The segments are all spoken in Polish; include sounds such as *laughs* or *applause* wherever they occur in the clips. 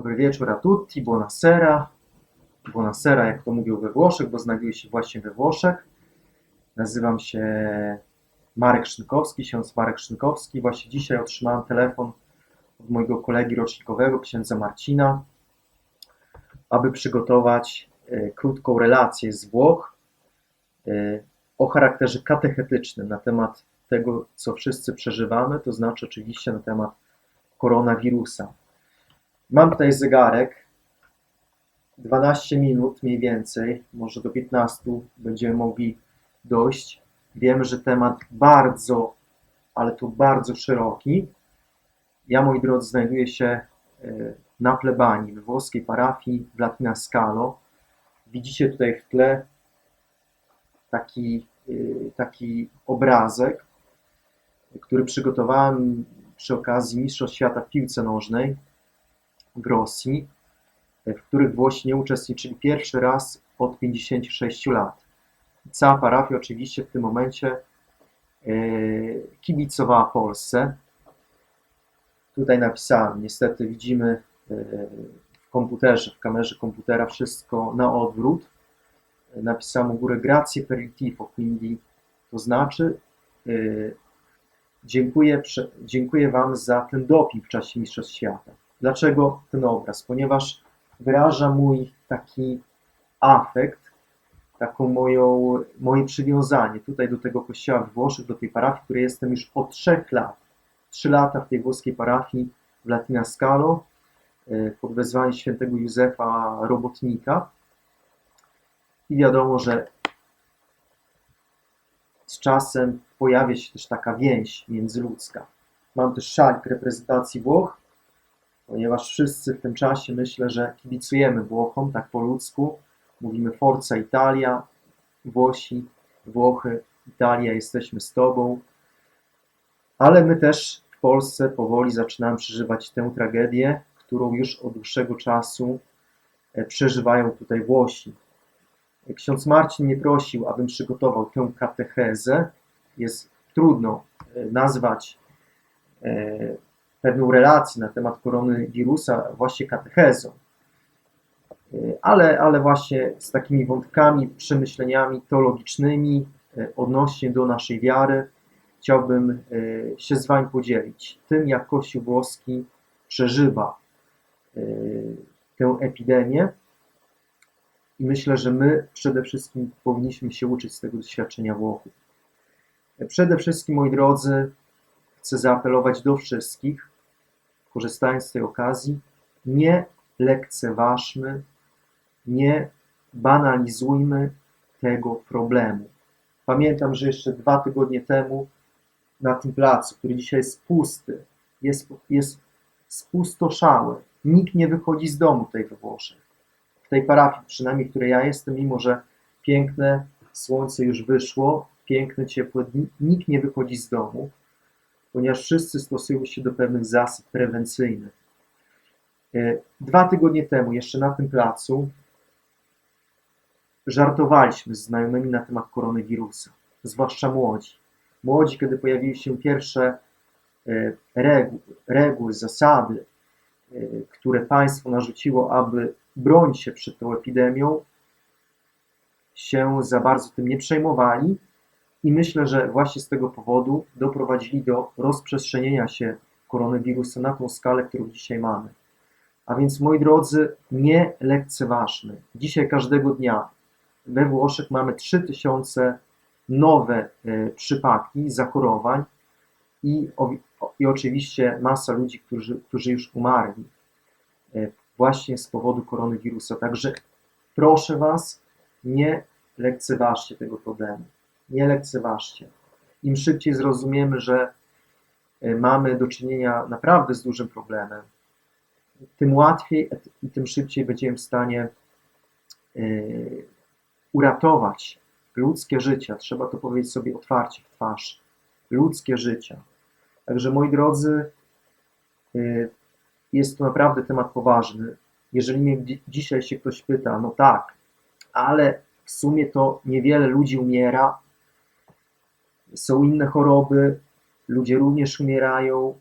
Dobry wieczór a tutti, buonasera. Buonasera, jak to mówią we Włoszech, bo znajduję się właśnie we Włoszech. Nazywam się Marek Szynkowski, ksiądz Marek Szynkowski. Właśnie dzisiaj otrzymałem telefon od mojego kolegi rocznikowego, księdza Marcina, aby przygotować e, krótką relację z Włoch e, o charakterze katechetycznym na temat tego, co wszyscy przeżywamy, to znaczy oczywiście na temat koronawirusa. Mam tutaj zegarek. 12 minut mniej więcej, może do 15 będziemy mogli dojść. Wiem, że temat bardzo, ale to bardzo szeroki. Ja, moi drodzy, znajduję się e, na plebanii we włoskiej parafii w Latina Scalo. Widzicie tutaj w tle taki, e, taki obrazek, który przygotowałem przy okazji Mistrzostw Świata w piłce nożnej w Rosji, w których Włosi nie uczestniczyli pierwszy raz od 56 lat. Cała parafia oczywiście w tym momencie e, kibicowała Polsce. Tutaj napisałem, niestety widzimy e, w komputerze, w kamerze komputera wszystko na odwrót. Napisałem u góry grazie per il tifo, quindi to znaczy e, dziękuję, dziękuję Wam za ten doping w czasie Mistrzostw Świata. Dlaczego ten obraz? Ponieważ wyraża mój taki afekt, taką moją, moje przywiązanie tutaj do tego kościoła w Włoszech, do tej parafii, w której jestem już od trzech lat. Trzy lata w tej włoskiej parafii w Latina Scalo e, pod wezwaniem świętego Józefa Robotnika. I wiadomo, że z czasem pojawia się też taka więź międzyludzka. Mam też szalik reprezentacji Włoch, ponieważ wszyscy w tym czasie myślę, że kibicujemy Włochom, tak po ludzku. Mówimy Forza Italia, Włosi, Włochy, Italia, jesteśmy z Tobą. Ale my też w Polsce powoli zaczynamy przeżywać tę tragedię, którą już od dłuższego czasu e, przeżywają tutaj Włosi. Ksiądz Marcin mnie prosił, abym przygotował tę katechezę. Jest trudno e, nazwać e, pewną relację na temat koronawirusa właśnie katechezą. Ale, ale właśnie z takimi wątkami, przemyśleniami teologicznymi e, odnośnie do naszej wiary chciałbym e, się z Wami podzielić tym, jak Kościół włoski przeżywa e, tę epidemię. I myślę, że my przede wszystkim powinniśmy się uczyć z tego doświadczenia Włochów. Przede wszystkim, moi drodzy, chcę zaapelować do wszystkich, korzystając z tej okazji, nie lekceważmy, nie banalizujmy tego problemu. Pamiętam, że jeszcze dwa tygodnie temu na tym placu, który dzisiaj jest pusty, jest, jest spustoszały, nikt nie wychodzi z domu tutaj we Włoszech. W tej parafii, przynajmniej w której ja jestem, mimo że piękne słońce już wyszło, piękne, ciepłe dni, nikt nie wychodzi z domu ponieważ wszyscy stosują się do pewnych zasad prewencyjnych. E, dwa tygodnie temu, jeszcze na tym placu, żartowaliśmy z znajomymi na temat koronawirusa, zwłaszcza młodzi. Młodzi, kiedy pojawiły się pierwsze e, reguły, zasady, e, które państwo narzuciło, aby bronić się przed tą epidemią, się za bardzo tym nie przejmowali i myślę, że właśnie z tego powodu doprowadzili do rozprzestrzenienia się koronawirusa na tą skalę, którą dzisiaj mamy. A więc, moi drodzy, nie lekceważmy. Dzisiaj każdego dnia we Włoszech mamy 3000 nowe e, przypadki zachorowań i, i oczywiście masa ludzi, którzy, którzy już umarli e, właśnie z powodu koronawirusa. Także proszę Was, nie lekceważcie tego problemu nie lekceważcie. Im szybciej zrozumiemy, że e, mamy do czynienia naprawdę z dużym problemem, tym łatwiej i tym szybciej będziemy w stanie e, uratować ludzkie życia. Trzeba to powiedzieć sobie otwarcie w twarz. Ludzkie życia. Także moi drodzy, e, jest to naprawdę temat poważny. Jeżeli mnie dzisiaj się ktoś pyta, no tak, ale w sumie to niewiele ludzi umiera, są inne choroby, ludzie również umierają.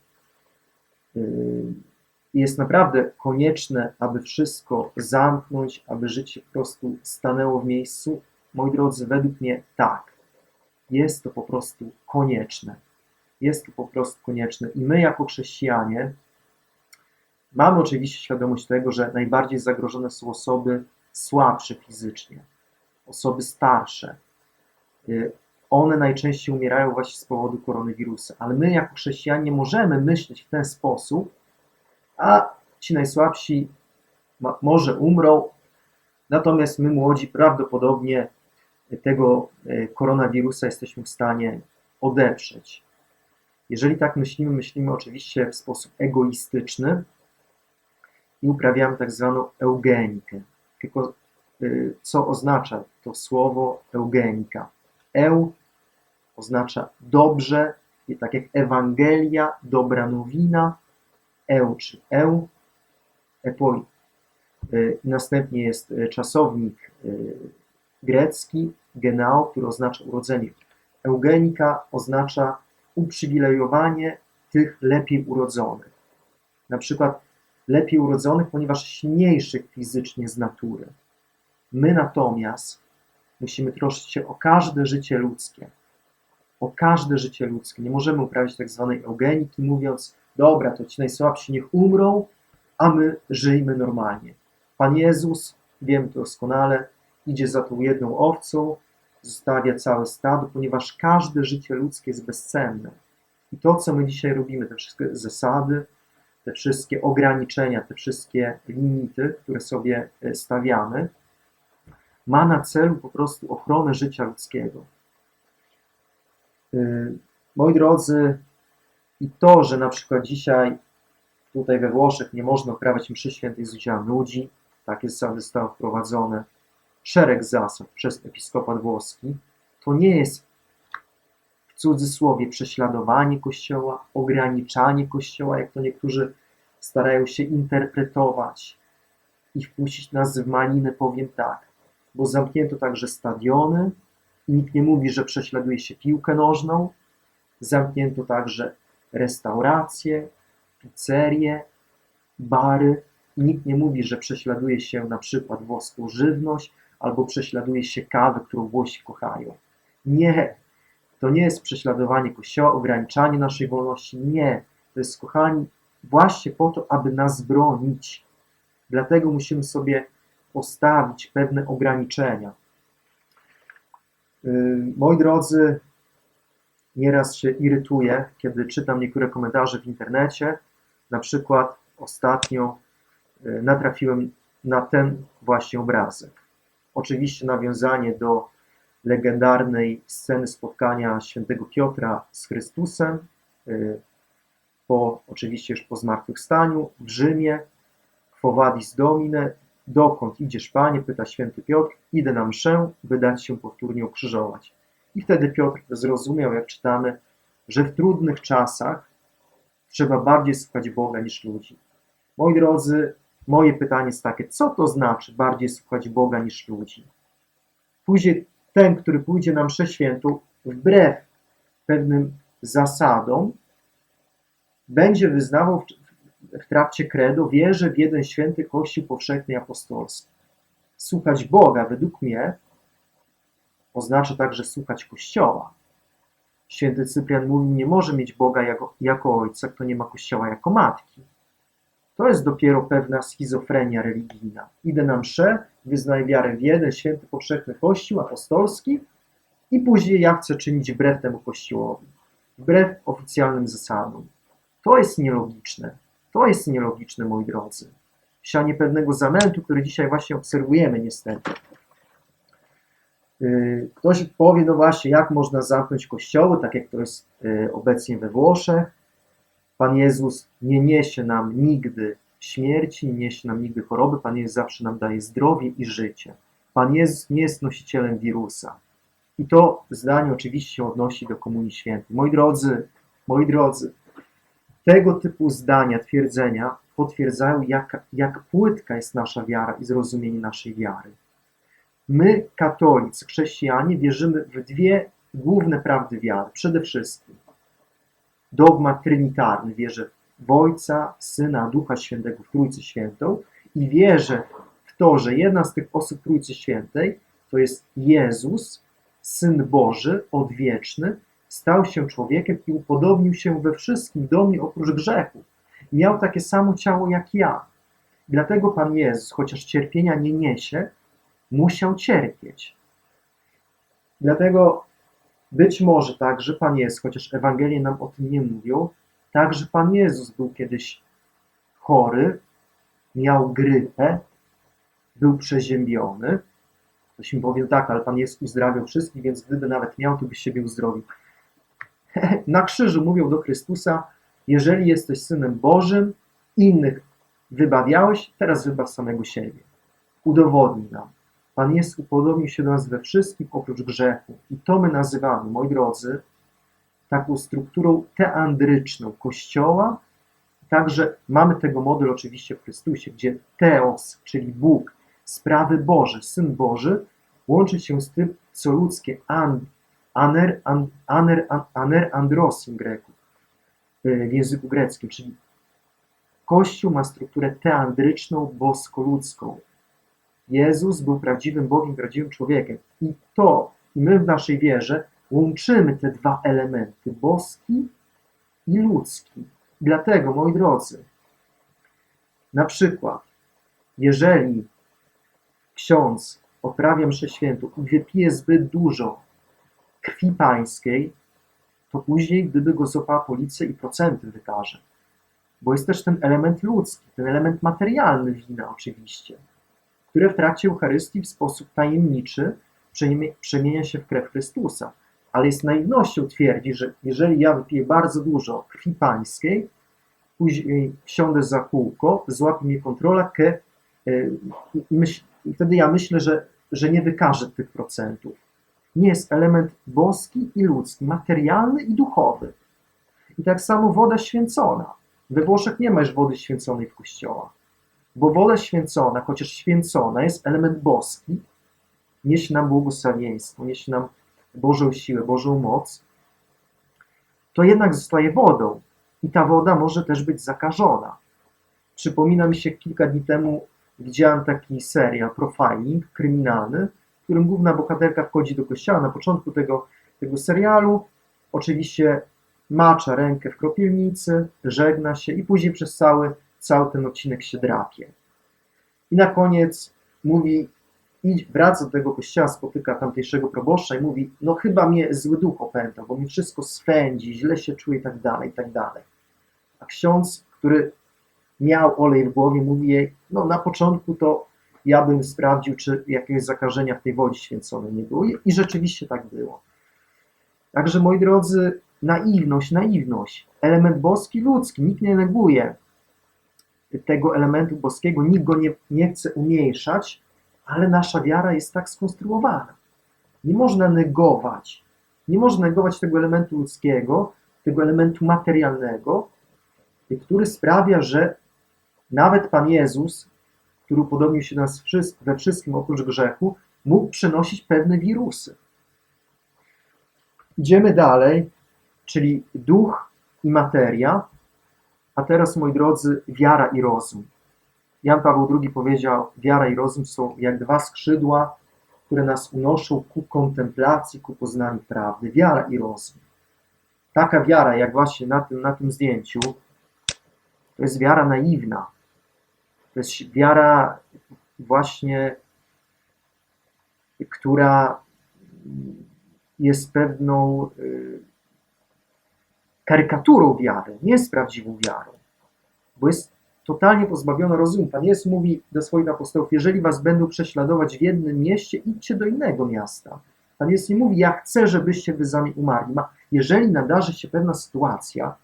I jest naprawdę konieczne, aby wszystko zamknąć, aby życie po prostu stanęło w miejscu. Moi drodzy, według mnie tak. Jest to po prostu konieczne. Jest to po prostu konieczne. I my, jako chrześcijanie, mamy oczywiście świadomość tego, że najbardziej zagrożone są osoby słabsze fizycznie, osoby starsze. One najczęściej umierają właśnie z powodu koronawirusa, ale my, jako chrześcijanie, możemy myśleć w ten sposób, a ci najsłabsi ma, może umrą, natomiast my młodzi prawdopodobnie tego e, koronawirusa jesteśmy w stanie odeprzeć. Jeżeli tak myślimy, myślimy oczywiście w sposób egoistyczny i uprawiamy tak zwaną eugenikę. Tylko y, co oznacza to słowo eugenika? Eu oznacza dobrze, tak jak Ewangelia, dobra nowina, eu czy eu, epoi. Y, Następnie jest y, czasownik y, grecki, genao, który oznacza urodzenie. Eugenika oznacza uprzywilejowanie tych lepiej urodzonych. Na przykład lepiej urodzonych, ponieważ silniejszych fizycznie z natury. My natomiast musimy troszczyć się o każde życie ludzkie. O każde życie ludzkie. Nie możemy uprawiać tak zwanej eugeniki, mówiąc, dobra, to ci najsłabsi niech umrą, a my żyjmy normalnie. Pan Jezus, wiem to doskonale, idzie za tą jedną owcą, zostawia całe stado, ponieważ każde życie ludzkie jest bezcenne. I to, co my dzisiaj robimy, te wszystkie zasady, te wszystkie ograniczenia, te wszystkie limity, które sobie e, stawiamy, ma na celu po prostu ochronę życia ludzkiego. Yy, Moi drodzy, i to, że na przykład dzisiaj tutaj we Włoszech nie można uprawiać mszy świętej z udziałem ludzi, takie zasady zostały wprowadzone, szereg zasad przez episkopat włoski, to nie jest w cudzysłowie prześladowanie Kościoła, ograniczanie Kościoła, jak to niektórzy starają się interpretować i wpuścić nas w maliny, powiem tak, bo zamknięto także stadiony i nikt nie mówi, że prześladuje się piłkę nożną, zamknięto także restauracje, pizzerie, bary. Nikt nie mówi, że prześladuje się na przykład włoską żywność albo prześladuje się kawę, którą Włosi kochają. Nie, to nie jest prześladowanie Kościoła, ograniczanie naszej wolności. Nie, to jest, kochani, właśnie po to, aby nas bronić. Dlatego musimy sobie postawić pewne ograniczenia. Yy, Moi drodzy, nieraz się irytuję, kiedy czytam niektóre komentarze w internecie. Na przykład ostatnio y, natrafiłem na ten właśnie obrazek. Oczywiście nawiązanie do legendarnej sceny spotkania świętego Piotra z Chrystusem, y, po, oczywiście już po zmartwychwstaniu w Rzymie, Quo vadis Domine, dokąd idziesz Panie, pyta święty Piotr, idę na mszę, by dać się powtórnie ukrzyżować. I wtedy Piotr zrozumiał, jak czytamy, że w trudnych czasach trzeba bardziej słuchać Boga niż ludzi. Moi drodzy, moje pytanie jest takie, co to znaczy bardziej słuchać Boga niż ludzi? Później ten, który pójdzie na mszę świętą, wbrew pewnym zasadom, będzie wyznawał w, trakcie credo wierzę w jeden święty Kościół powszechny apostolski. Słuchać Boga, według mnie, oznacza także słuchać Kościoła. Święty Cyprian mówi, nie może mieć Boga jako, jako ojca, kto nie ma Kościoła jako matki. To jest dopiero pewna schizofrenia religijna. Idę na mszę, wyznaję wiarę w jeden święty powszechny Kościół apostolski i później ja chcę czynić wbrew temu Kościołowi, wbrew oficjalnym zasadom. To jest nielogiczne. To jest nielogiczne, moi drodzy. Sianie pewnego zamętu, który dzisiaj właśnie obserwujemy niestety. Yy, Ktoś powie, no właśnie, jak można zamknąć kościoły, tak jak to jest yy, obecnie we Włoszech. Pan Jezus nie niesie nam nigdy śmierci, nie niesie nam nigdy choroby. Pan Jezus zawsze nam daje zdrowie i życie. Pan Jezus nie jest nosicielem wirusa. I to zdanie oczywiście odnosi do Komunii Świętej. Moi drodzy, moi drodzy, tego typu zdania, twierdzenia potwierdzają, jak, jak płytka jest nasza wiara i zrozumienie naszej wiary. My, katolicy, chrześcijanie, wierzymy w dwie główne prawdy wiary. Przede wszystkim dogmat trinitarny, wierzę w Ojca, Syna, Ducha Świętego, w Trójcy Świętą i wierzę w to, że jedna z tych osób Trójcy Świętej to jest Jezus, Syn Boży, odwieczny, stał się człowiekiem i upodobnił się we wszystkim do mnie oprócz grzechu. Miał takie samo ciało jak ja. Dlatego Pan Jezus, chociaż cierpienia nie niesie, musiał cierpieć. Dlatego być może także Pan Jezus, chociaż Ewangelie nam o tym nie mówią, także Pan Jezus był kiedyś chory, miał grypę, był przeziębiony. Ktoś mi powie, tak, ale Pan Jezus uzdrawiał wszystkich, więc gdyby nawet miał, to by siebie uzdrowił. *laughs* Na krzyżu mówią do Chrystusa, jeżeli jesteś Synem Bożym, innych wybawiałeś, teraz wybaw samego siebie. Udowodnij nam. Pan Jezus upodobnił się do nas we wszystkim oprócz grzechu. I to my nazywamy, moi drodzy, taką strukturą teandryczną Kościoła. Także mamy tego model oczywiście w Chrystusie, gdzie teos, czyli Bóg, sprawy Boże, Syn Boży, łączy się z tym, co ludzkie, an, aner, an, aner, an, aner androsim greków, w języku greckim, czyli Kościół ma strukturę teandryczną, bosko-ludzką. Jezus był prawdziwym Bogiem, prawdziwym człowiekiem. I to, i my w naszej wierze łączymy te dwa elementy, boski i ludzki. Dlatego, moi drodzy, na przykład, jeżeli ksiądz odprawia mszę świętą i wypije zbyt dużo krwi pańskiej, to później, gdyby go złapała policja i procenty wykaże. Bo jest też ten element ludzki, ten element materialny wina oczywiście, które w trakcie Eucharystii w sposób tajemniczy przemienia się w krew Chrystusa. Ale jest naiwnością twierdzić, że jeżeli ja wypiję bardzo dużo krwi pańskiej, później siądę za kółko, złapie mnie kontrola ke, i, myśl, i wtedy ja myślę, że, że nie wykażę tych procentów. Jest element boski i ludzki, materialny i duchowy. I tak samo woda święcona. We Włoszech nie ma już wody święconej w kościołach, bo woda święcona, chociaż święcona, jest element boski, niesie nam błogosławieństwo, niesie nam Bożą siłę, Bożą moc, to jednak zostaje wodą i ta woda może też być zakażona. Przypomina mi się kilka dni temu widziałem taki serial Profiling kryminalny, którym główna bohaterka wchodzi do kościoła. Na początku tego, tego serialu oczywiście macza rękę w kropielnicy, żegna się i później przez cały, cały ten odcinek się drapie. I na koniec mówi, idź, wraca do tego kościoła, spotyka tamtejszego proboszcza i mówi, no chyba mnie zły duch opętał, bo mi wszystko swędzi, źle się czuję i tak dalej, i tak dalej. A ksiądz, który miał olej w głowie, mówi jej, no na początku to ja bym sprawdził, czy jakiegoś zakażenia w tej wodzie święconej nie było. I rzeczywiście tak było. Także moi drodzy, naiwność, naiwność, element boski, ludzki, nikt nie neguje tego elementu boskiego, nikt go nie, nie chce umniejszać, ale nasza wiara jest tak skonstruowana. Nie można negować, nie można negować tego elementu ludzkiego, tego elementu materialnego, który sprawia, że nawet Pan Jezus, który upodobnił się nas we wszystkim oprócz grzechu, mógł przenosić pewne wirusy. Idziemy dalej, czyli duch i materia, a teraz, moi drodzy, wiara i rozum. Jan Paweł II powiedział, wiara i rozum są jak dwa skrzydła, które nas unoszą ku kontemplacji, ku poznaniu prawdy. Wiara i rozum. Taka wiara, jak właśnie na tym, na tym zdjęciu, to jest wiara naiwna. To jest wiara właśnie, która jest pewną y, karykaturą wiary, nie jest prawdziwą wiarą, bo jest totalnie pozbawiona rozumu. Pan Jezus mówi do swoich apostołów, jeżeli was będą prześladować w jednym mieście, idźcie do innego miasta. Pan Jezus nie mówi, ja chcę, żebyście wy za mnie umarli. Jeżeli nadarzy się pewna sytuacja,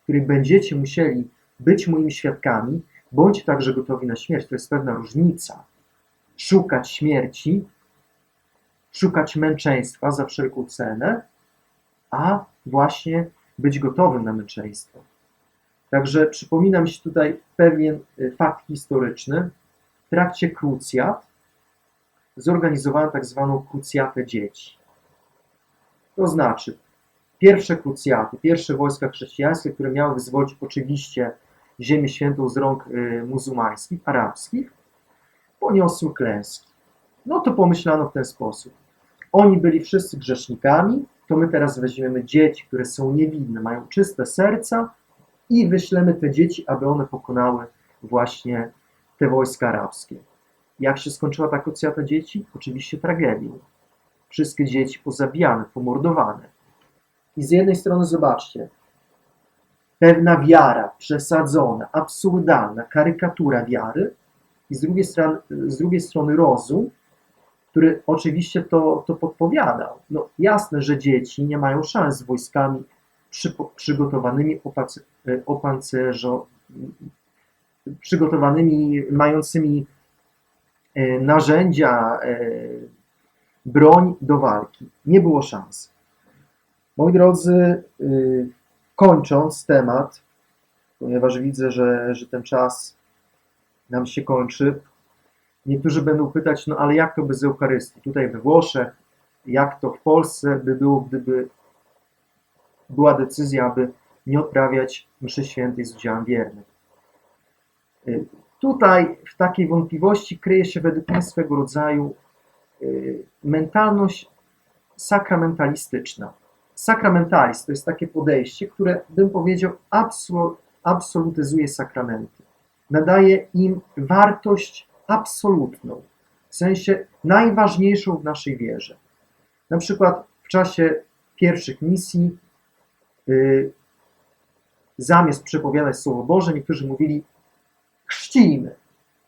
w której będziecie musieli być moimi świadkami, bądźcie także gotowi na śmierć. To jest pewna różnica. Szukać śmierci, szukać męczeństwa za wszelką cenę, a właśnie być gotowym na męczeństwo. Także przypomina mi się tutaj pewien y, fakt historyczny. W trakcie krucjat zorganizowano tak zwaną krucjatę dzieci. To znaczy, pierwsze krucjaty, pierwsze wojska chrześcijańskie, które miały wyzwolić oczywiście Ziemię Świętą z rąk y, muzułmańskich, arabskich, poniosły klęski. No to pomyślano w ten sposób. Oni byli wszyscy grzesznikami, to my teraz weźmiemy dzieci, które są niewinne, mają czyste serca i wyślemy te dzieci, aby one pokonały właśnie te wojska arabskie. Jak się skończyła ta krucjata dzieci? Oczywiście tragedią. Wszystkie dzieci pozabijane, pomordowane. I z jednej strony zobaczcie, pewna wiara przesadzona, absurdalna, karykatura wiary, i z drugiej strony, z drugiej strony rozum, który oczywiście to, to podpowiadał. No jasne, że dzieci nie mają szans z wojskami przy, przygotowanymi, opancerzo, przygotowanymi, mającymi e, narzędzia, e, broń do walki. Nie było szans. Moi drodzy, y, kończąc temat, ponieważ widzę, że, że ten czas nam się kończy, niektórzy będą pytać, no ale jak to bez Eucharystii? Tutaj we Włoszech, jak to w Polsce by było, gdyby była decyzja, aby nie odprawiać mszy świętej z udziałem wiernych. Y, tutaj w takiej wątpliwości kryje się według mnie swego rodzaju y, mentalność sakramentalistyczna. Sakramentalizm to jest takie podejście, które bym powiedział absol, absolutyzuje sakramenty. Nadaje im wartość absolutną, w sensie najważniejszą w naszej wierze. Na przykład w czasie pierwszych misji, yy, zamiast przepowiadać Słowo Boże, niektórzy mówili chrzcimy,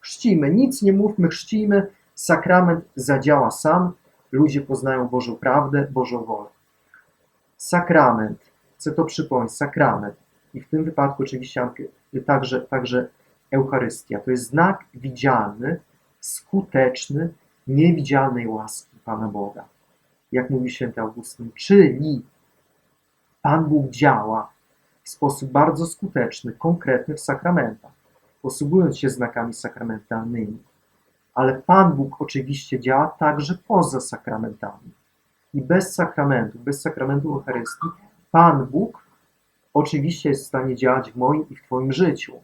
chrzcimy, nic nie mówmy, chrzcimy, sakrament zadziała sam, ludzie poznają Bożą prawdę, Bożą wolę. Sakrament, chcę to przypomnieć, sakrament i w tym wypadku oczywiście także, także Eucharystia, to jest znak widzialny, skuteczny, niewidzialnej łaski Pana Boga. Jak mówi święty Augustyn, czyli Pan Bóg działa w sposób bardzo skuteczny, konkretny w sakramentach, posługując się znakami sakramentalnymi. Ale Pan Bóg oczywiście działa także poza sakramentami. I bez sakramentu, bez sakramentu Eucharystii, Pan Bóg oczywiście jest w stanie działać w moim i w Twoim życiu.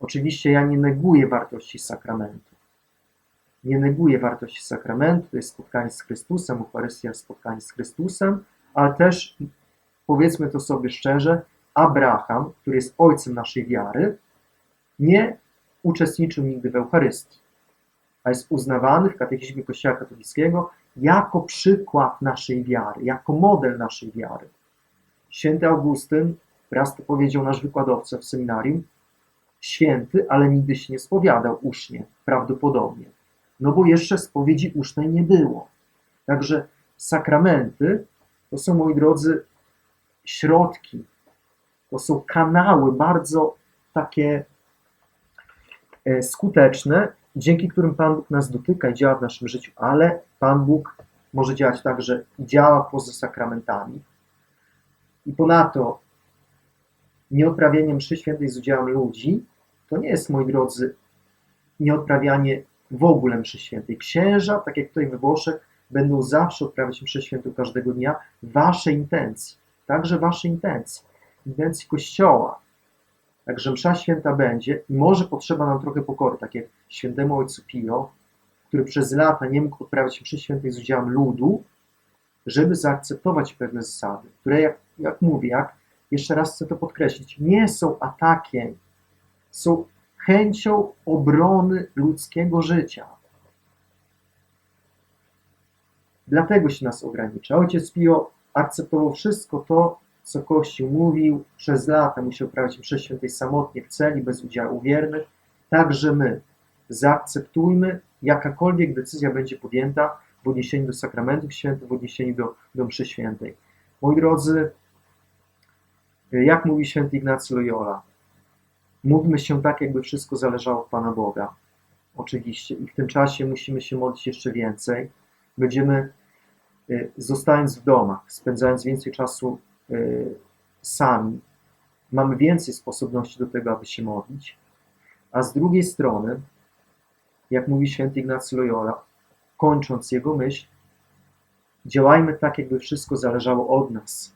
Oczywiście ja nie neguję wartości sakramentu. Nie neguję wartości sakramentu, to jest spotkanie z Chrystusem, Eucharystia spotkanie z Chrystusem, ale też, powiedzmy to sobie szczerze, Abraham, który jest ojcem naszej wiary, nie uczestniczył nigdy w Eucharystii, a jest uznawany w katechizmie Kościoła katolickiego jako przykład naszej wiary, jako model naszej wiary. Święty Augustyn, raz to powiedział nasz wykładowca w seminarium, święty, ale nigdy się nie spowiadał usznie, prawdopodobnie. No bo jeszcze spowiedzi usznej nie było. Także sakramenty to są, moi drodzy, środki, to są kanały bardzo takie e, skuteczne, dzięki którym Pan Bóg nas dotyka i działa w naszym życiu, ale Pan Bóg może działać także i działa poza sakramentami. I ponadto nieodprawienie mszy świętej z udziałem ludzi to nie jest, moi drodzy, nieodprawianie w ogóle mszy świętej. Księża, tak jak tutaj we Włoszech, będą zawsze odprawiać mszę świętą każdego dnia wasze intencji, także wasze intencji, intencji Kościoła. Także msza święta będzie i może potrzeba nam trochę pokory, tak jak świętemu ojcu Pio, który przez lata nie mógł odprawiać mszy świętej z udziałem ludu, żeby zaakceptować pewne zasady, które, jak, jak mówię, jak jeszcze raz chcę to podkreślić, nie są atakiem, są chęcią obrony ludzkiego życia. Dlatego się nas ogranicza. Ojciec Pio akceptował wszystko to, co Kościół mówił, przez lata musiał prawić mszę świętej samotnie w celi, bez udziału wiernych. Także my zaakceptujmy, jakakolwiek decyzja będzie podjęta w odniesieniu do sakramentów świętych, w odniesieniu do, do mszy świętej. Moi drodzy, jak mówi święty Ignacy Loyola, módlmy się tak, jakby wszystko zależało od Pana Boga. Oczywiście. I w tym czasie musimy się modlić jeszcze więcej. Będziemy, y, zostając w domach, spędzając więcej czasu sami, mamy więcej sposobności do tego, aby się modlić. A z drugiej strony, jak mówi święty Ignacy Loyola, kończąc jego myśl, Działajmy tak, jakby wszystko zależało od nas.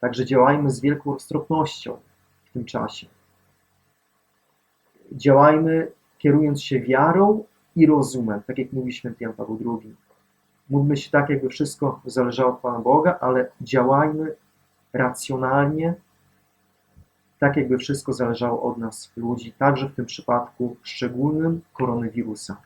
Także działajmy z wielką roztropnością w tym czasie. Działajmy kierując się wiarą i rozumem, tak jak mówi święty Jan Paweł II. Módlmy się tak, jakby wszystko zależało od Pana Boga, ale działajmy racjonalnie, tak jakby wszystko zależało od nas, ludzi, także w tym przypadku szczególnym koronawirusa.